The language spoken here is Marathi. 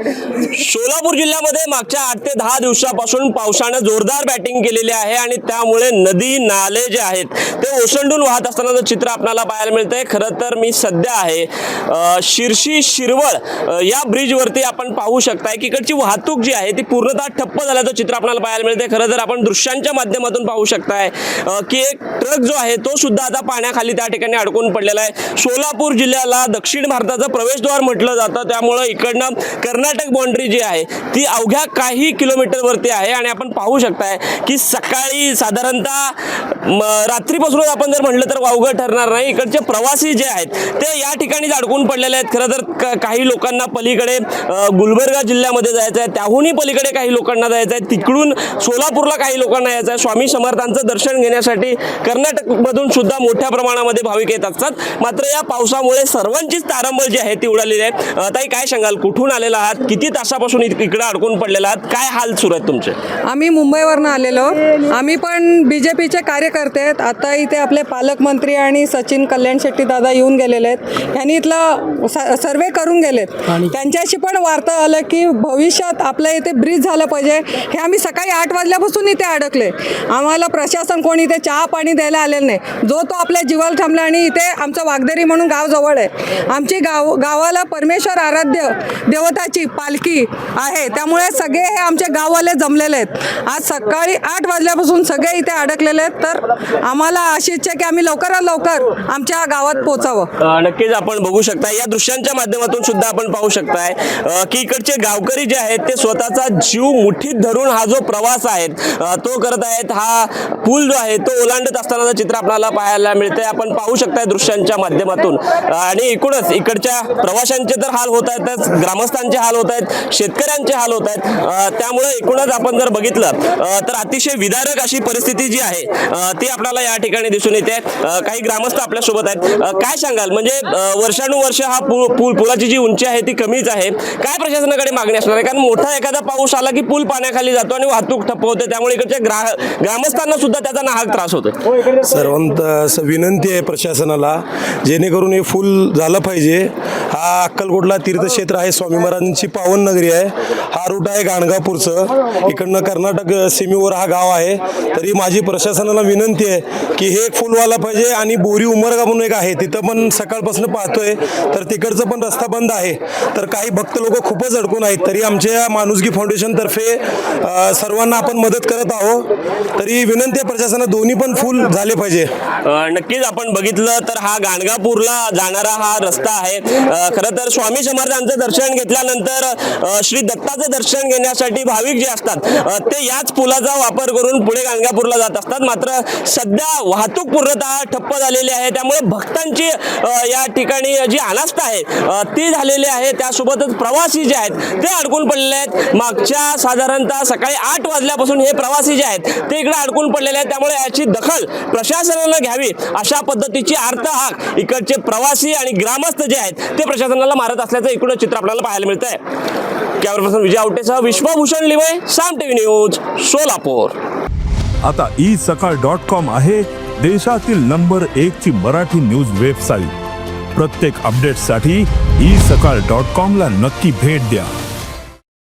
Thank you. सोलापूर जिल्ह्यामध्ये मागच्या आठ ते दहा दिवसापासून पावसानं जोरदार बॅटिंग केलेली आहे आणि त्यामुळे नदी नाले जे आहेत ते ओसंडून वाहत असतानाचं चित्र आपल्याला पाहायला मिळतंय खरं तर मी सध्या आहे शिरशी शिरवळ या ब्रिजवरती आपण पाहू शकताय की इकडची वाहतूक जी आहे ती पूर्णतः ठप्प झाल्याचं चित्र आपल्याला पाहायला मिळतंय. खरं तर आपण दृश्यांच्या माध्यमातून पाहू शकताय की एक ट्रक जो आहे तो सुद्धा आता पाण्याखाली त्या ठिकाणी अडकून पडलेला आहे. सोलापूर जिल्ह्याला दक्षिण भारताचं प्रवेशद्वार म्हटलं जातं त्यामुळं इकडनं कर्नाटक बाउंड्री जी आहे ती अवघ्या काही किलोमीटरवरती आहे. आणि आपण पाहू शकताय की सकाळी साधारणतः रात्रीपासूनच आपण जर म्हटलं तर वावगं ठरणार नाही. इकडचे प्रवासी जे आहेत ते या ठिकाणी अडकून पडलेले आहेत. खरं तर काही लोकांना पलीकडे गुलबर्गा जिल्ह्यामध्ये जायचं आहे त्याहूनही पलीकडे काही लोकांना जायचं आहे तिकडून सोलापूरला काही लोकांना यायचं आहे स्वामी समर्थांचं दर्शन घेण्यासाठी कर्नाटकमधून सुद्धा मोठ्या प्रमाणामध्ये भाविक येत असतात. मात्र या पावसामुळे सर्वांचीच तारंबळ जी आहे ती उडालेली आहे. ताई काय सांगाल? कुठून आलेला आहात? किती तास तासापासून इक- इकडे अडकून पडलेला आहात. काय हाल सुरू आहेत तुमचे? आम्ही मुंबईवरनं आलेलो. आम्ही पण बी जे पीचे कार्यकर्ते आहेत. आता इथे आपले पालकमंत्री आणि सचिन कल्याण शेट्टी दादा येऊन गेलेले आहेत. ह्यांनी इथलं सर्वे करून गेलेत. त्यांच्याशी पण वार्ता आलं की भविष्यात आपल्या इथे ब्रिज झालं पाहिजे. हे आम्ही सकाळी आठ वाजल्यापासून इथे अडकले. आम्हाला प्रशासन कोणी इथे चहा पाणी द्यायला आलेलं नाही. जो तो आपल्या जीवाला थांबला आणि इथे आमचं वागदेरी म्हणून गाव जवळ आहे. आमची गाव गावाला परमेश्वर आराध्य देवताची पालखी आहे. त्यामुळे सगळे हे आमचे गाववाले जमलेले आहेत. आज सकाळी आठ वाजल्यापासून सगळे इथे अडकलेले आहेत. तर आम्हाला अशी इच्छा आहे की आम्ही लवकरात लवकर आमच्या गावात पोहोचावं. नक्कीच आपण बघू शकता या दृश्यांच्या माध्यमातून सुद्धा आपण पाहू शकताय. की इकडचे गावकरी जे आहेत ते स्वतःचा जीव मुठीत धरून हा जो प्रवास आहे तो करत आहेत. हा पूल जो आहे तो ओलांडत असतानाचं चित्र आपल्याला पाहायला मिळतंय. आपण पाहू शकताय दृश्यांच्या माध्यमातून. आणि एकूणच इकडच्या प्रवाशांचे तर हाल होत आहेत ग्रामस्थांचे हाल होत आहेत. शेतकऱ्यांचे हाल होत आहेत. त्यामुळे एकूणच आपण जर बघितलं तर अतिशय विदारक अशी परिस्थिती जी आहे ती आपल्याला या ठिकाणी दिसून येते. काही ग्रामस्थ आपल्यासोबत आहेत काय सांगाल? म्हणजे वर्षानुवर्ष हा पूल पूल पुलाची जी उंची आहे ती कमीच आहे. काय प्रशासनाकडे मागणी असणार आहे? कारण मोठा एखादा पाऊस आला की पूल पाण्याखाली जातो आणि वाहतूक ठप्प होते. त्यामुळे इकडच्या ग्रा ग्रामस्थांना सुद्धा त्याचा नाहक त्रास होतो सर्वांत असं विनंती आहे प्रशासनाला जेणेकरून हे फुल झालं पाहिजे. हा अक्कलकोटला तीर्थक्षेत्र आहे. स्वामी महाराजांची पावन नगरी आहे. हा रूट आहे गाणगापूरचं. इकडनं कर्नाटक सीमेवर हा गाव आहे. तरी माझी प्रशासनाला विनंती आहे की हे एक पाहिजे आणि बोरी उमरगा म्हणून एक आहे. तिथं पण सकाळपासून पाहतोय. तर तिकडचं पण रस्ता बंद आहे. तर काही भक्त लोक खूपच अडकून आहेत. तरी आमच्या माणुसकी फाउंडेशनतर्फे सर्वांना आपण मदत करत आहोत. तरी विनंती आहे प्रशासनाला दोन्ही पण फुल झाले पाहिजे. नक्कीच आपण बघितलं तर हा गाणगापूरला जाणारा हा रस्ता आहे. खरं तर स्वामी समर्थांचं दर्शन घेतल्यानंतर श्री दत्ताचं दर्शन घेण्यासाठी भाविक जे असतात ते याच पुलाचा वापर करून पुढे गाणगापूरला जात असतात. मात्र सध्या वाहतूक पूर्णतः ठप्प झालेली आहे. त्यामुळे भक्तांची या ठिकाणी जी अनास्था आहे ती झालेली आहे. त्यासोबतच प्रवासी जे आहेत ते अडकून पडलेले आहेत. मागच्या साधारणतः सकाळी आठ वाजल्यापासून हे प्रवासी जे आहेत ते इकडे अडकून पडलेले आहेत. त्यामुळे याची दखल प्रशासनानं घ्यावी अशा पद्धतीची अर्थ हाक इकडचे प्रवासी आणि ग्रामस्थ जे आहेत ते प्रशासनाला मारत असल्याचं इकडं चित्र आपल्याला पाहायला मिळत आहे कॅमेरा पर्सन विजय आवटेसह विश्वभूषण लिवय साम टीव्ही न्यूज सोलापूर. आता ई सकाळ डॉट कॉम आहे देशातील नंबर एक ची मराठी न्यूज वेबसाईट. प्रत्येक अपडेटसाठी ई सकाळ डॉट कॉम ला नक्की भेट द्या.